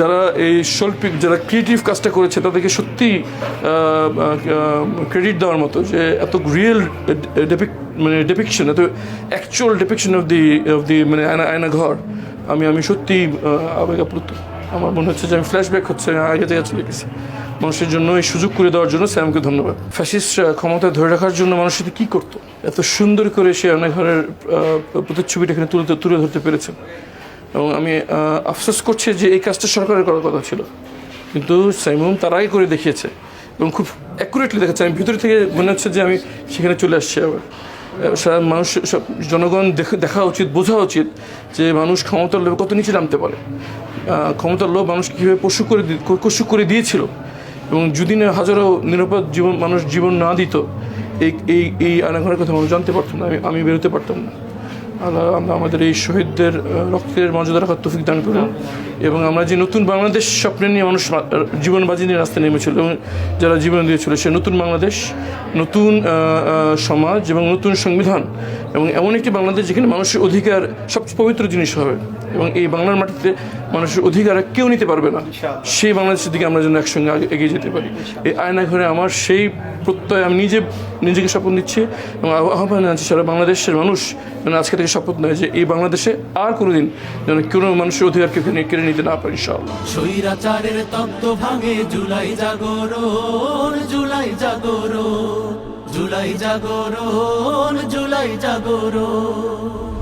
যারা এই শৈল্পিক যারা ক্রিয়েটিভ কাজটা করেছে, তাদেরকে সত্যি ক্রেডিট দেওয়ার মতো যে এত রিয়েল মানে ডেপিকশন এত actual depiction of the of the মানে আয়না আয়না ঘর। আমি আমি সত্যি আবেগ আপ্লুত। আমার মনে হচ্ছে যে আমি ফ্ল্যাশব্যাক হচ্ছে আগে থেকে চলে গেছি। মানুষের জন্য এই সুযোগ করে দেওয়ার জন্য স্যামকে ধন্যবাদ। ফ্যাসিস্ট ক্ষমতায় ধরে রাখার জন্য মানুষ সাথে কী করতো? এত সুন্দর করে সে আয়না ঘরের প্রতিচ্ছবিটা এখানে তুলে তুলে ধরতে পেরেছেন এবং আমি আফসোস করছি যে এই কাজটা সরকারের করার কথা ছিল। কিন্তু সাইমুম তার আগে করে দেখিয়েছে এবং খুব অ্যাকুরেটলি দেখাচ্ছে। আমি ভিতর থেকে মনে হচ্ছে যে আমি সেখানে চলে আসছি আবার। সারা মানুষ, সব জনগণ দেখ- দেখা উচিত, বোঝা উচিত যে মানুষ ক্ষমতার লোভে কত নিচে নামতে পারে। ক্ষমতার লোভ মানুষ কীভাবে পশু করে পশু করে দিয়েছিল। এবং যদি না হাজারো নিরাপদ জীবন, মানুষ জীবন না দিত, এই এই এই আয়নাঘরের কথা মানুষ জানতে পারতাম না। আমি আমি বেরোতে পারতাম না। আল্লাহ আমরা আমাদের এই শহীদদের রক্তের মর্যাদা রাখার তৌফিক দান করুন। এবং আমরা যে নতুন বাংলাদেশ স্বপ্নে নিয়ে মানুষ জীবন বাজি নিয়ে রাস্তায় নেমেছিল এবং যারা জীবন দিয়েছিল সে নতুন বাংলাদেশ নতুন সমাজ এবং নতুন সংবিধান এবং এমন একটি বাংলাদেশ যেখানে মানুষের অধিকার সবচেয়ে পবিত্র জিনিস হবে এবং এই বাংলার মাটিতে মানুষের অধিকার কেউ নিতে পারবে না। সেই বাংলাদেশের দিকে আমরা যেন একসঙ্গে এগিয়ে যেতে পারি। এই আয়না ঘরে আমার সেই প্রত্যয় আমি নিজে, নিজেকে শপথ নিচ্ছি এবং আহ্বান জানাচ্ছি সারা বাংলাদেশের মানুষ যেন আজকে থেকে শপথ নেয় যে এই বাংলাদেশে আর কোনোদিন যেন কোনো মানুষের অধিকার কেউ কেড়ে- নিতে না পারে, ইনশাআল্লাহ। স্বৈরাচারের তত্ত্ব ভাঙে, জুলাই জাগরণ জুলাই জাগরণ জুলাই জাগরণ জুলাই জাগরণ।